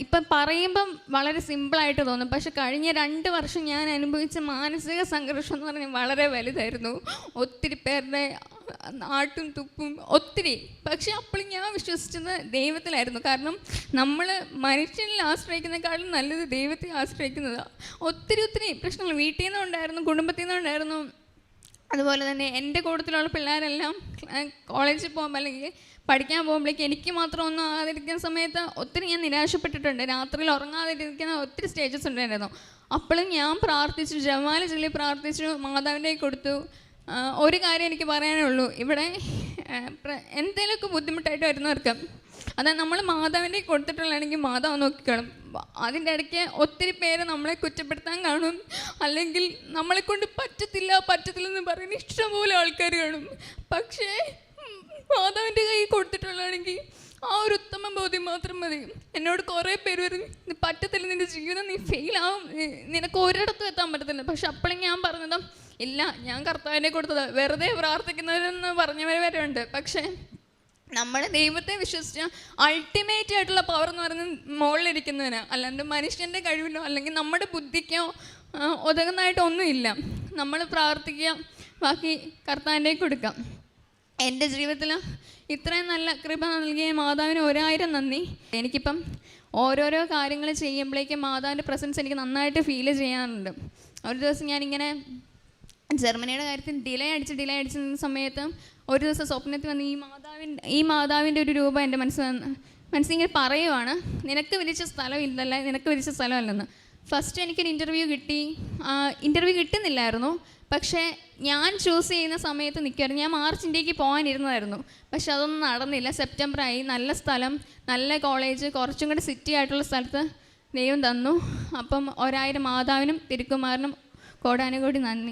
ഇപ്പം പറയുമ്പം വളരെ സിമ്പിൾ ആയിട്ട് തോന്നും. പക്ഷെ കഴിഞ്ഞ രണ്ട് വർഷം ഞാൻ അനുഭവിച്ച മാനസിക സംഘർഷം എന്ന് പറഞ്ഞാൽ വളരെ വലുതായിരുന്നു. ഒത്തിരി പേരുടെ ആട്ടും തുപ്പും ഒത്തിരി. പക്ഷെ അപ്പോൾ ഞാൻ വിശ്വസിച്ചത് ദൈവത്തിലായിരുന്നു. കാരണം നമ്മൾ മനുഷ്യനിൽ ആശ്രയിക്കുന്നതിനേക്കാളും നല്ലത് ദൈവത്തെ ആശ്രയിക്കുന്നതാണ് ഒത്തിരി ഒത്തിരി പ്രശ്നങ്ങൾ വീട്ടിൽ നിന്നുണ്ടായിരുന്നു കുടുംബത്തിൽ നിന്നുണ്ടായിരുന്നു. അതുപോലെ തന്നെ എന്റെ കൂട്ടത്തിലുള്ള പിള്ളേരെല്ലാം കോളേജിൽ പോകുമ്പോൾ അല്ലെങ്കിൽ പഠിക്കാൻ പോകുമ്പോഴേക്ക് എനിക്ക് മാത്രം ഒന്നും ആകാതിരിക്കുന്ന സമയത്ത് ഒത്തിരി ഞാൻ നിരാശപ്പെട്ടിട്ടുണ്ട്. രാത്രിയിൽ ഉറങ്ങാതിരിക്കുന്ന ഒത്തിരി സ്റ്റേജസ് ഉണ്ടായിരുന്നു. അപ്പോഴും ഞാൻ പ്രാർത്ഥിച്ചു ജമാല ചൊല്ലി പ്രാർത്ഥിച്ചു മാതാവിന്റെ കൊടുത്തു. ഒരു കാര്യം എനിക്ക് പറയാനേ ഉള്ളൂ. ഇവിടെ എന്തെങ്കിലുമൊക്കെ ബുദ്ധിമുട്ടായിട്ട് വരുന്നവർക്ക് അതായത് നമ്മൾ മാതാവിന്റെ കൊടുത്തിട്ടുള്ളതാണെങ്കിൽ മാതാവ് നോക്കിക്കാണും അതിന്റെ ഇടയ്ക്ക് ഒത്തിരി പേര് നമ്മളെ കുറ്റപ്പെടുത്താൻ കാണും. അല്ലെങ്കിൽ നമ്മളെ കൊണ്ട് പറ്റത്തില്ല പറ്റത്തില്ലെന്ന് പറയുന്ന ഇഷ്ടംപോലെ ആൾക്കാർ കാണും. പക്ഷേ മാതാവിന്റെ കൈ കൊടുത്തിട്ടുള്ളതാണെങ്കിൽ ആ ഒരു ഉത്തമ ബോധ്യം മാത്രം മതി. എന്നോട് കുറേ പേര് വരും "ഇത് പറ്റത്തില്ല നിന്റെ ജീവിതം നീ ഫെയിലാവും നിനക്ക് ഒരിടത്തും എത്താൻ പറ്റത്തില്ല. പക്ഷെ അപ്പോഴും ഞാൻ പറഞ്ഞതാ ഇല്ല ഞാൻ കർത്താവിനെ കൊടുത്തത്. വെറുതെ പ്രാർത്ഥിക്കുന്നവരെന്ന് പറഞ്ഞവർ വരെ ഉണ്ട് പക്ഷേ നമ്മൾ ദൈവത്തെ വിശ്വസിച്ച അൾട്ടിമേറ്റ് ആയിട്ടുള്ള പവർ എന്ന് പറയുന്നത് മുകളിലിരിക്കുന്നതിന് അല്ലാണ്ട് മനുഷ്യന്റെ കഴിവിലോ അല്ലെങ്കിൽ നമ്മുടെ ബുദ്ധിക്കോ ഒതുങ്ങുന്നതായിട്ടൊന്നുമില്ല. നമ്മൾ പ്രാർത്ഥിക്കുക ബാക്കി കർത്താവിന്റെ കൊടുക്കാം. എന്റെ ജീവിതത്തിൽ ഇത്രയും നല്ല കൃപ നൽകിയ മാതാവിന് ഒരായിരം നന്ദി. എനിക്കിപ്പം ഓരോരോ കാര്യങ്ങൾ ചെയ്യുമ്പോഴേക്കും മാതാവിന്റെ പ്രസൻസ് എനിക്ക് നന്നായിട്ട് ഫീൽ ചെയ്യാറുണ്ട്. ഒരു ദിവസം ഞാനിങ്ങനെ ജർമ്മനിയുടെ കാര്യത്തിൽ ഡിലേ അടിച്ച് ഡിലേ അടിച്ച് സമയത്ത് ഒരു ദിവസം സ്വപ്നത്തിൽ വന്ന് ഈ മാതാവിന്റെ ഈ മാതാവിന്റെ ഒരു രൂപം എന്റെ മനസ്സ് വന്ന് മനസ്സിങ്ങനെ പറയുവാണ് നിനക്ക് വിരിച്ച സ്ഥലം ഇല്ലല്ല നിനക്ക് വിധിച്ച സ്ഥലമല്ലെന്ന്. ഫസ്റ്റ് എനിക്കൊരു ഇന്റർവ്യൂ കിട്ടി. ഇന്റർവ്യൂ കിട്ടുന്നില്ലായിരുന്നു. പക്ഷേ ഞാൻ ചൂസ് ചെയ്യുന്ന സമയത്ത് നിൽക്കുമായിരുന്നു ഞാൻ മാർച്ച് ഇന്ത്യയ്ക്ക് പോകാനിരുന്നതായിരുന്നു. പക്ഷെ അതൊന്നും നടന്നില്ല. സെപ്റ്റംബറായി നല്ല സ്ഥലം നല്ല കോളേജ് കുറച്ചും കൂടി സിറ്റി ആയിട്ടുള്ള സ്ഥലത്ത് ദൈവം തന്നു. അപ്പം ഒരായിരം മാതാവിനും തിരുക്കുമാറിനും കോടാനുകോടി നന്ദി.